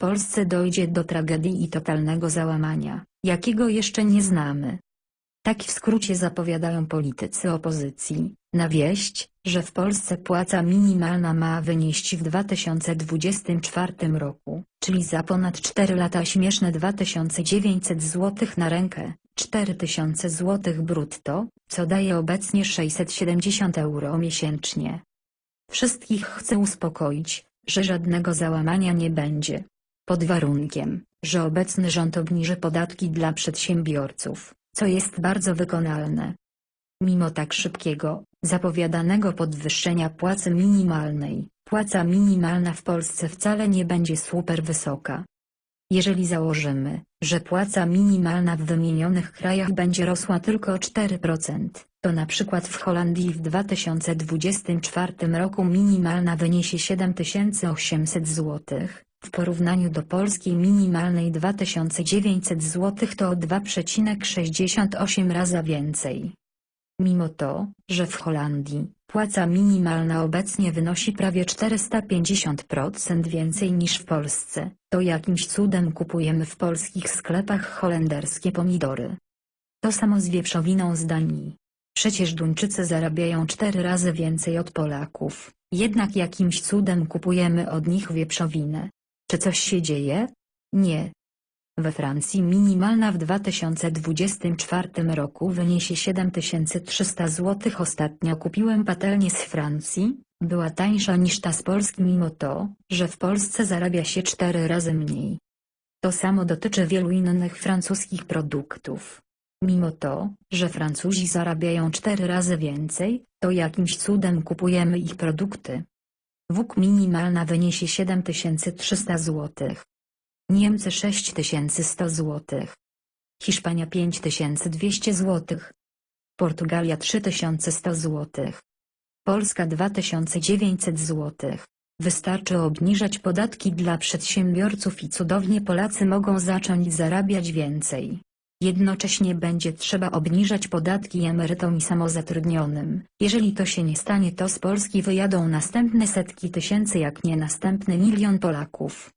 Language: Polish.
Polsce dojdzie do tragedii i totalnego załamania, jakiego jeszcze nie znamy. Tak w skrócie zapowiadają politycy opozycji, na wieść, że w Polsce płaca minimalna ma wynieść w 2024 roku, czyli za ponad 4 lata śmieszne 2900 zł na rękę, 4000 zł brutto, co daje obecnie 670 euro miesięcznie. Wszystkich chcę uspokoić, że żadnego załamania nie będzie. Pod warunkiem, że obecny rząd obniży podatki dla przedsiębiorców, co jest bardzo wykonalne. Mimo tak szybkiego, zapowiadanego podwyższenia płacy minimalnej, płaca minimalna w Polsce wcale nie będzie super wysoka. Jeżeli założymy, że płaca minimalna w wymienionych krajach będzie rosła tylko o 4%, to na przykład w Holandii w 2024 roku minimalna wyniesie 7800 zł, w porównaniu do polskiej minimalnej 2900 zł to o 2,68 razy więcej. Mimo to, że w Holandii płaca minimalna obecnie wynosi prawie 450% więcej niż w Polsce, to jakimś cudem kupujemy w polskich sklepach holenderskie pomidory. To samo z wieprzowiną z Danii. Przecież Duńczycy zarabiają cztery razy więcej od Polaków, jednak jakimś cudem kupujemy od nich wieprzowinę. Czy coś się dzieje? Nie. We Francji minimalna w 2024 roku wyniesie 7300 zł. Ostatnio kupiłem patelnię z Francji, była tańsza niż ta z Polski mimo to, że w Polsce zarabia się 4 razy mniej. To samo dotyczy wielu innych francuskich produktów. Mimo to, że Francuzi zarabiają 4 razy więcej, to jakimś cudem kupujemy ich produkty. WUK minimalna wyniesie 7300 zł. Niemcy 6100 zł. Hiszpania 5200 zł. Portugalia 3100 zł. Polska 2900 zł. Wystarczy obniżać podatki dla przedsiębiorców i cudownie Polacy mogą zacząć zarabiać więcej. Jednocześnie będzie trzeba obniżać podatki emerytom i samozatrudnionym. Jeżeli to się nie stanie to z Polski wyjadą następne setki tysięcy jak nie następny milion Polaków.